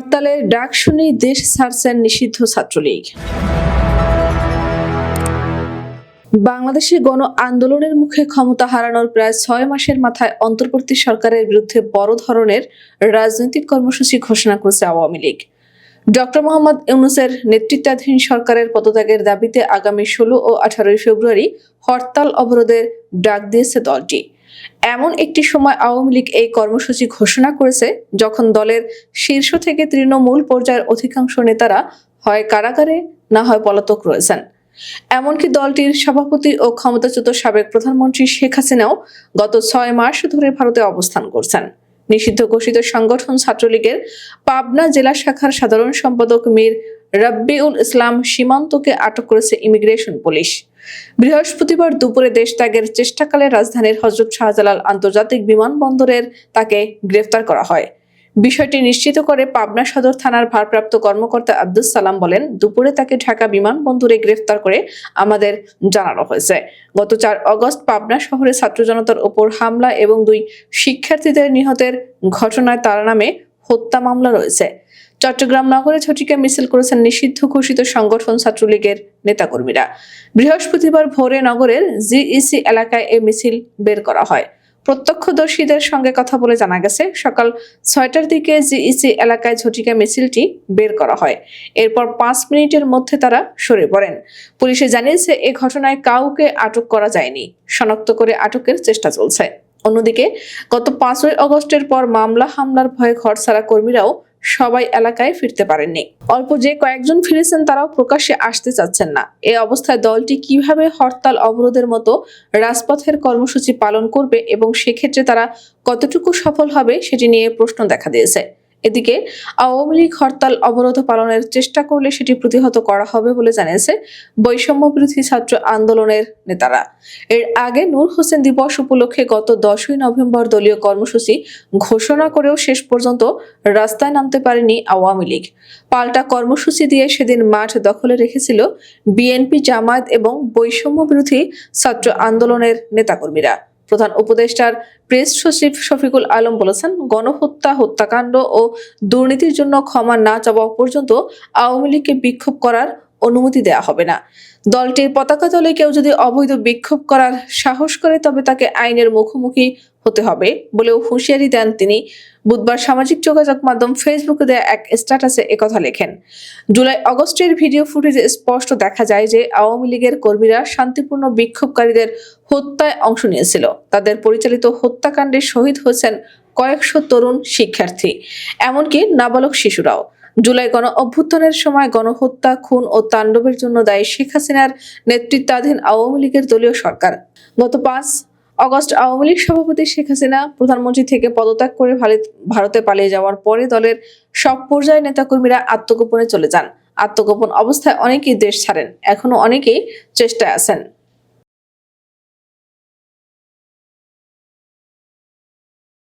হরতালের ডাক শুনেই দেশ ছাড়ছেন নিষিদ্ধ ছাত্রলীগ। বাংলাদেশে গণ আন্দোলনের মুখে ক্ষমতা হারানোর প্রায় ছয় মাসের মাথায় অন্তর্বর্তী সরকারের বিরুদ্ধে বড় ধরনের রাজনৈতিক কর্মসূচি ঘোষণা করেছে আওয়ামী লীগ। ডক্টর মোহাম্মদ ইউনুসের নেতৃত্বাধীন সরকারের পদত্যাগের দাবিতে আগামী ষোলো ও আঠারোই ফেব্রুয়ারি হরতাল অবরোধের ডাক দিয়েছে দলটি। এমন একটি সময় আওয়ামী লীগ এই কর্মসূচি ঘোষণা করেছে যখন দলের শীর্ষ থেকে তৃণমূল পর্যায়ের অধিকাংশ নেতারা হয় কারাগারে, না হয় পলাতক রয়েছেন। এমনকি দলটির সভাপতি ও ক্ষমতাচ্যুত সাবেক প্রধানমন্ত্রী শেখ হাসিনাও গত ছয় মাস ধরে ভারতে অবস্থান করছেন। নিষিদ্ধ ঘোষিত সংগঠন ছাত্রলীগের পাবনা জেলা শাখার সাধারণ সম্পাদক মীর রব্বিউল ইসলাম সীমান্তকে আটক করেছে ইমিগ্রেশন পুলিশ। বৃহস্পতিবার দুপুরে দেশ ত্যাগের চেষ্টাকালে রাজধানীর হজরত শাহজালাল আন্তর্জাতিক বিমানবন্দরের তাকে গ্রেফতার করা হয়। বিষয়টি নিশ্চিত করে পাবনা সদর থানার ভারপ্রাপ্ত কর্মকর্তা আব্দুল সালাম বলেন, দুপুরে তাকে ঢাকা বিমানবন্দরে গ্রেফতার করে আমাদের জানানো হয়েছে। গত চার অগস্ট পাবনা শহরে ছাত্র জনতার ওপর হামলা এবং দুই শিক্ষার্থীদের নিহতের ঘটনায় তার নামে হত্যা মামলা রয়েছে। চট্টগ্রাম নগরে ছটিকা মিছিল করেছেন নিষিদ্ধ ঘোষিত সংগঠন ছাত্রলীগের নেতাকর্মীরা। বৃহস্পতিবার ভোরে নগরের জিইসি এলাকায় এ মিছিল বের করা হয়। প্রত্যক্ষদর্শীদের সঙ্গে কথা বলে জানা গেছে, সকাল ছয়টার দিকে জিইসি এলাকায় ঝটিকা মিছিলটি বের করা হয়। এরপর পাঁচ মিনিটের মধ্যে তারা সরে পড়েন। পুলিশে জানিয়েছে, এ ঘটনায় কাউকে আটক করা যায়নি। শনাক্ত করে আটকের চেষ্টা চলছে। অন্যদিকে, গত পাঁচই অগস্টের পর মামলা, হামলার ভয়ে ঘর ছাড়া কর্মীরাও সবাই এলাকায় ফিরতে পারেননি। অল্প যে কয়েকজন ফিরেছেন তারাও প্রকাশ্যে আসতে চাচ্ছেন না। এ অবস্থায় দলটি কীভাবে হরতাল অবরোধের মতো রাজপথের কর্মসূচি পালন করবে এবং সেক্ষেত্রে তারা কতটুকু সফল হবে সেটি নিয়ে প্রশ্ন দেখা দিয়েছে। এদিকে আওয়ামী লীগ হরতাল অবরোধ পালনের চেষ্টা করলে সেটি প্রতিহত করা হবে বলে জানিয়েছে বৈষম্য বিরোধী ছাত্র আন্দোলনের নেতারা। এর আগে নূর হোসেন দিবস উপলক্ষে গত দশই নভেম্বর দলীয় কর্মসূচি ঘোষণা করেও শেষ পর্যন্ত রাস্তায় নামতে পারেনি আওয়ামী লীগ। পাল্টা কর্মসূচি দিয়ে সেদিন মাঠ দখলে রেখেছিল বিএনপি জামায়াত এবং বৈষম্য বিরোধী ছাত্র আন্দোলনের নেতাকর্মীরা। প্রধান উপদেষ্টার প্রেস সচিব শফিকুল আলম বলেছেন, গণহত্যা, হত্যাকাণ্ড ও দুর্নীতির জন্য ক্ষমা না চাওয়া পর্যন্ত আওয়ামী লীগকে বিক্ষোভ করার অনুমতি দেওয়া হবে না। দলটির পতাকা তলে কেউ যদি অবৈধ বিক্ষোভ করার সাহস করে, তবে তাকে আইনের মুখোমুখি হতে হবে বলেও হুঁশিয়ারি দেন তিনি। বুধবার সামাজিক যোগাযোগ মাধ্যম ফেসবুকে দেয়া এক স্ট্যাটাসে একথা লেখেন, জুলাই অগস্টের ভিডিও ফুটেজে স্পষ্ট দেখা যায় যে আওয়ামী লীগের কর্মীরা শান্তিপূর্ণ বিক্ষোভকারীদের হত্যায় অংশ নিয়েছিল। তাদের পরিচালিত হত্যাকাণ্ডে শহীদ হয়েছেন কয়েকশো তরুণ শিক্ষার্থী, এমনকি নাবালক শিশুরাও। জুলাই গণ অভ্যুত্থানের সময় গণহত্যা, খুন ও তাণ্ডবের জন্য দায়ী শেখ হাসিনার নেতৃত্বাধীন আওয়ামী লীগের দলীয় সরকার। গত পাঁচ অগস্ট আওয়ামী লীগ সভাপতি শেখ হাসিনা প্রধানমন্ত্রী থেকে পদত্যাগ করে ভারতে পালিয়ে যাওয়ার পরে দলের সব পর্যায়ের নেতাকর্মীরা আত্মগোপনে চলে যান। আত্মগোপন অবস্থায় অনেকেই দেশ ছাড়েন এখনও অনেকেই চেষ্টায় আছেন।